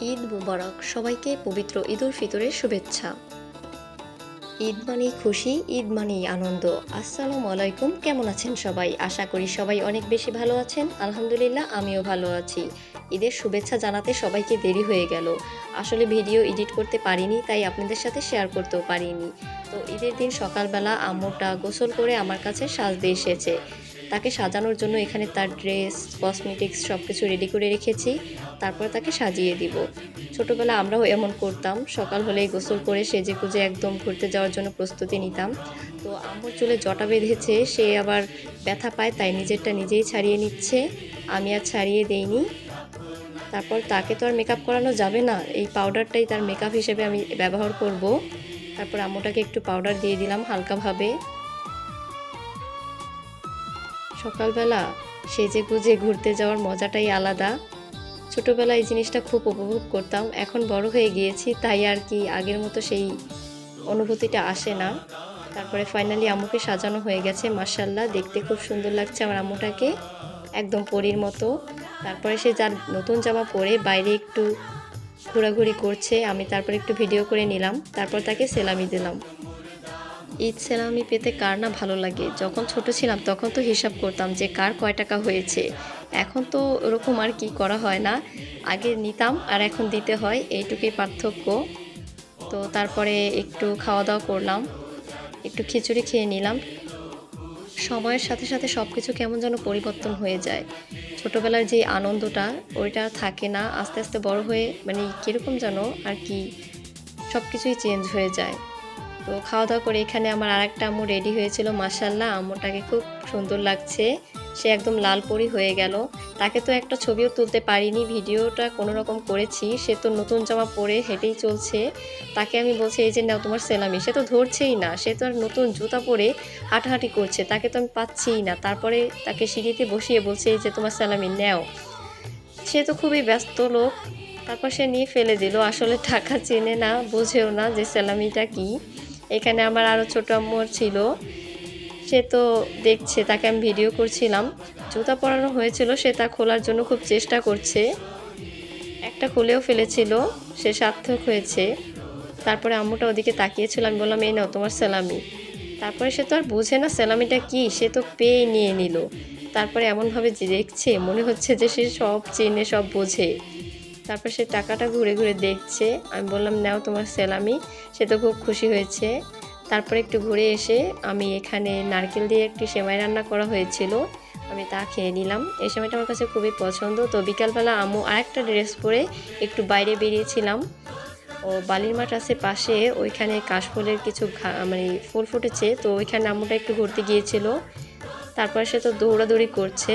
ঈদ মুবারক, সবাইকে পবিত্র ঈদ উল ফিতরের শুভেচ্ছা। ঈদ মানেই খুশি, ঈদ মানেই আনন্দ। আসসালামু আলাইকুম, কেমন আছেন সবাই? আশা করি সবাই অনেক বেশি ভালো আছেন। আলহামদুলিল্লাহ, আমিও ভালো আছি। ঈদের শুভেচ্ছা জানাতে সবাইকে দেরি হয়ে গেল। আসলে ভিডিও এডিট করতে পারিনি, তাই আপনাদের সাথে শেয়ার করতেও পারিনি। তো ঈদের দিন সকালবেলা আম্মুটা গোসল করে আমার কাছে সাজতে এসেছে। তাকে সাজানোর জন্য এখানে তার ড্রেস, কসমেটিক্স সব কিছু রেডি করে রেখেছি। তারপর তাকে সাজিয়ে দিব। ছোটোবেলা আমরাও এমন করতাম। সকাল হলেই গোসল করে সেজে গুজে একদম ঘুরতে যাওয়ার জন্য প্রস্তুতি নিতাম। তো আম্মুর চুলে জটা বেঁধেছে, সে আবার ব্যথা পায়, তাই নিজেরটা নিজেই ছাড়িয়ে নিচ্ছে। আমি আর ছাড়িয়ে দেইনি। তারপর তাকে তো আর মেকআপ করানো যাবে না। এই পাউডারটাই তার মেকআপ হিসেবে আমি ব্যবহার করব। তারপর আম্মুটাকে একটু পাউডার দিয়ে দিলাম হালকাভাবে। সকালবেলা সেজে গুজে ঘুরতে যাওয়ার মজাটাই আলাদা। ছোটোবেলায় এই জিনিসটা খুব উপভোগ করতাম, এখন বড় হয়ে গিয়েছি, তাই আর কি আগের মতো সেই অনুভূতিটা আসে না। তারপরে ফাইনালি আম্মুকে সাজানো হয়ে গেছে মার্শাল্লাহ দেখতে খুব সুন্দর লাগছে আমার আম্মুটাকে, একদম পরীর মতো। তারপরে সে যার নতুন জামা পরে বাইরে একটু ঘোরাঘুরি করছে, আমি তারপর একটু ভিডিও করে নিলাম, তারপর তাকে সেলামি দিলাম। ঈদ সেলামি পেতে কার না ভালো লাগে? যখন ছোট ছিলাম তখন তো হিসাব করতাম যে কার কয় টাকা হয়েছে। এখন তো ওরকম আর কি করা হয় না। আগে নিতাম আর এখন দিতে হয়, এইটুকুই পার্থক্য। তো তারপরে একটু খাওয়া দাওয়া করলাম, একটু খিচুড়ি খেয়ে নিলাম। সময়ের সাথে সাথে সব কিছু কেমন যেন পরিবর্তন হয়ে যায়। ছোটোবেলার যে আনন্দটা, ওইটা থাকে না। আস্তে আস্তে বড় হয়ে মানে কীরকম যেন আর কি সব কিছুই চেঞ্জ হয়ে যায়। তো খাওয়া দাওয়া করে এখানে আমার আরেকটা আম্মু রেডি হয়েছিল মাসাল্লাহ আম্মুটাকে খুব সুন্দর লাগছে। সে একদম লাল পরি হয়ে গেল। তাকে তো একটা ছবিও তুলতে পারিনি, ভিডিওটা কোনো রকম করেছি। সে তো নতুন জামা পরে হেঁটেই চলছে। তাকে আমি বলছি, এই যে নাও তোমার সেলামি। সে তো ধরছেই না। সে তো আর নতুন জুতা পরে হাঁটাহাঁটি করছে। তাকে তো আমি পাচ্ছিই না। তারপরে তাকে সিঁড়িতে বসিয়ে বলছে, এই যে তোমার সেলামি, নেও। সে তো খুবই ব্যস্ত লোক। তারপর সে নিয়ে ফেলে দিল। আসলে টাকা চেনে না, বোঝেও না যে সেলামিটা কি। এখানে আমার আরও ছোটো আম্মুর ছিল। সে তো দেখছে, তাকে আমি ভিডিও করছিলাম। জুতা পরানো হয়েছিল, সে তা খোলার জন্য খুব চেষ্টা করছে। একটা খুলেও ফেলেছিল, সে সার্থক হয়েছে। তারপরে আম্মুটা ওদিকে তাকিয়েছিল, আমি বললাম, এই নাও তোমার সেলামি। তারপরে সে তো আর বোঝে না সেলামিটা কি, সে তো পেয়ে নিয়ে নিল। তারপরে এমনভাবে দেখছে, মনে হচ্ছে যে সে সব চেনে, সব বোঝে। তারপর সে টাকাটা ঘুরে ঘুরে দেখছে। আমি বললাম, নাও তোমার সেলামি। সে তো খুব খুশি হয়েছে। তারপরে একটু ঘুরে এসে আমি এখানে নারকেল দিয়ে একটি সেমাই রান্না করা হয়েছিল। আমি তা খেয়ে নিলাম। এই সময়টা আমার কাছে খুবই পছন্দ। তো বিকালবেলা আমু আরেকটা ড্রেস পরে একটু বাইরে বেরিয়েছিলাম। ও বালির মাঠ আছে পাশে, ওইখানে কাশফুলের কিছু মানে ফুল ফুটেছে। তো ওইখানে আম্মুটা একটু ঘুরতে গিয়েছিল। তারপরে সে তো দৌড়াদৌড়ি করছে।